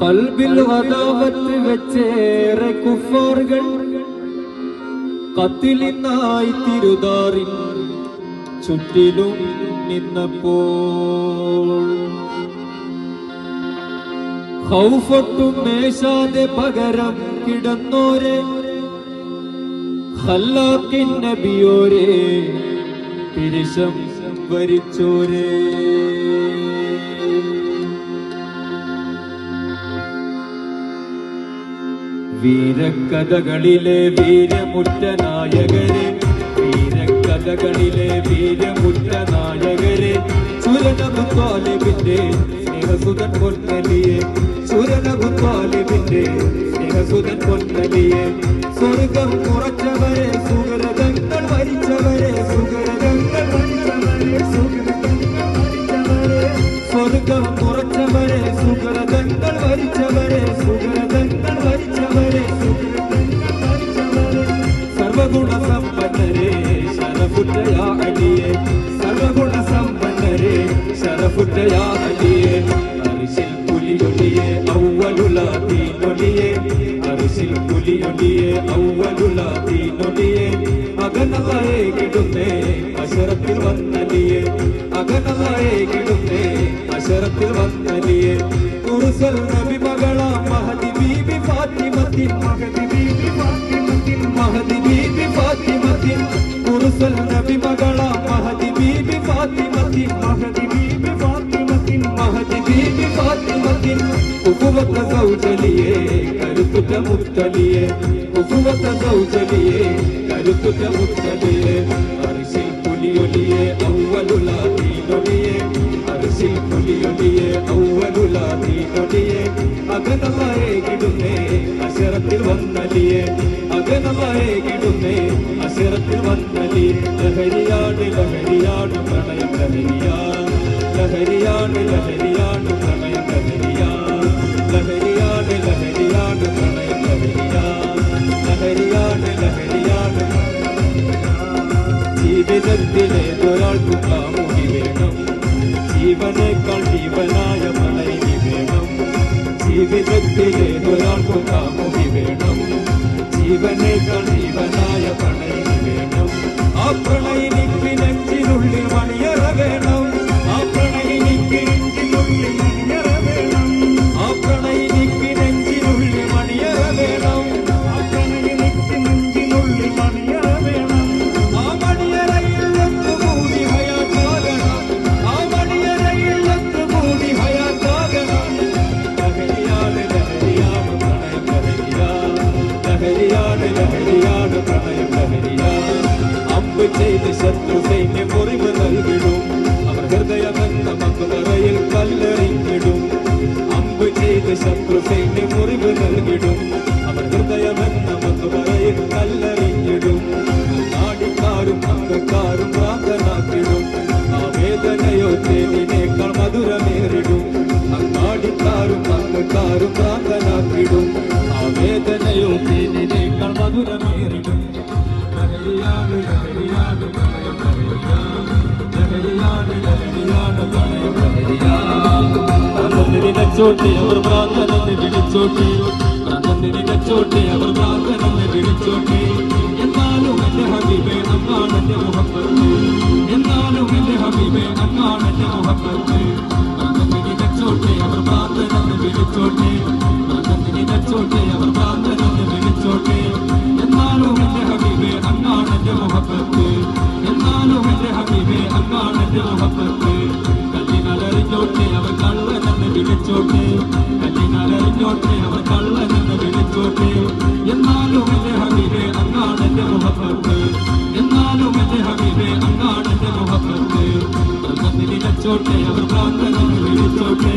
കൽബിൽ വതാവത്ത് വെച്ചേറെ കുഫാറുകൾ കത്തിലിന്നായി തിരുതാറിൻ ചുറ്റിലും നിന്നപ്പോൾ. ഹൗഫത്തും മേശാതെ പകരം കിടന്നോരെ ഹല്ലാക്കിൻ നബിയോരെ പിരിശം വരിച്ചോരേ. വീരക്കഥകളിലെ വീരമുറ്റ നായകരെ വീരക്കഥകളിലെ വീരമുറ്റ നായകരെ സുരനബു താലിബിന്റെ സ്നേഹസുതൻ പൊന്നലിയെ സുരനബു താലിബിന്റെ സ്നേഹസുതൻ പൊന്നലിയെ സ്വർഗം കുറച്ചവരെ സർവഗുണ സമ്പന്നരെ ശരഫുറ്റയാ അടിയെ. സർവഗുണ സമ്പന്നരെ ശരഫുറ്റയാ അടിയെ. അരിശിൽ പുലിയൊടിയെ ഔവലുല തീനൊടിയെ അരിശിൽ പുലിയൊടിയെ ഔവലുല തീനൊടിയെ അകനവായെ കിടുന്നേ അശരത്തിൽ വന്നലിയെ. അകനവായെ കിടുന്നേ അശരത്തിൽ വന്നലിയെ. കുറുസൽ നബി മകളാ മഹദി ബീബി ഫാത്തിമത്തിൻ മഹദി കുറുസൽ നബി മകളാ മഹദി ബീബി ഫാത്തിമത്തിൻ മഹദി ബീബി ഫാത്തിമത്തിൻ മഹദി ബീബി ഫാത്തിമത്തിൻ ഉഫുവത്ത സൗജലിയെ കരുത്തുറ്റ മുത്തലിയെ ഉഫുവത്ത സൗജലിയെ കരുത്തുറ്റ മുത്തലിയെ അരിശിൽ പുലിയൊലിയെ ഔവലുല തീനൊലിയെ അരിശിൽ പുലിയൊലിയെ ഔവലുല തീനൊലിയെ അകനമായ കിടുന്നേ അശരത്തിൽ വന്നലിയെ അകനമായ കിടുന്നേ അശരത്തിൽ വന്നലിയെ ലഹരിയാണ് ലഹരിയാണ് പ്രണയം ലഹരിയാ ലഹരിയാണ് ലഹരിയാണ് പ്രണയം ലഹരിയാ ലഹരിയാണ് ലഹരിയാണ് പ്രണയം ലഹരിയാ ലഹരിയാണ് ലഹരിയാണ് ജീവിതത്തിലെ ഒരാൾക്കും കാമുകി വേണം ജീവനേക്കാൾ ജീവനായ പ്രണയിനി വേണം ജീവിതത്തിലെ ഒരാൾക്കും കാമുകി വേണം ജീവനേക്കാൾ ജീവനായ പ്രണയിനി ലഹരിയാണ് ലഹരിയാണ്. പ്രണയം ലഹരിയാ അമ്പ് ചെയ്ത് ശത്രു നൽകിടും. അവർ ഹൃദയമെന്ന മക്കുതറയിൽ കല്ലെറിഞ്ഞിടും. അമ്പ് ചെയ്ത് ശത്രു നൽകിടും. അവർ ഹൃദയമെന്ന മക്കുതറയിൽ കല്ലെറിഞ്ഞിടും. നാടിക്കാരും അംഗക്കാരും പ്രാന്തനാക്കിടും ആ വേദനയോ തേനിനേക്കാൾ പ്രാന്തനിരച്ചോട്ടെ അവർ പ്രാന്തനെന്ന് വിളിച്ചോട്ടെ പ്രാന്തനിരച്ചോട്ടെ അവർ പ്രാന്തനെന്ന് വിളിച്ചോട്ടെ എന്നാലും എന്റെ ഹബീബേ അങ്ങാണെന്റെ മുഹബത്ത് എന്നാലും എന്റെ ഹബീബേ അങ്ങാണെന്റെ മുഹബത്ത് പ്രാന്തനിരച്ചോട്ടെ അവർ പ്രാന്തനെന്ന് വിളിച്ചോട്ടെ എന്റെ ഹബീബേ അങ്ങാണെന്റെ മുഹബത്ത് കല്ലിനലറിഞ്ഞോട്ടെ അവർ കള്ളനെന്ന് വിളിച്ചോട്ടെ കല്ലിനലറിഞ്ഞോട്ടെ അവർ കള്ളനെന്ന് വിളിച്ചോട്ടെ എന്നാലും എന്റെ ഹബീബേ അങ്ങാണെന്റെ മുഹബത്ത് എന്നാലും എന്റെ ഹബീബേ അങ്ങാണെന്റെ മുഹബത്ത് വിളിച്ചോട്ടെ പ്രകൃതിനിലച്ചോട്ടെ അവർ പ്രാന്തനെന്ന് വിളിച്ചോട്ടെ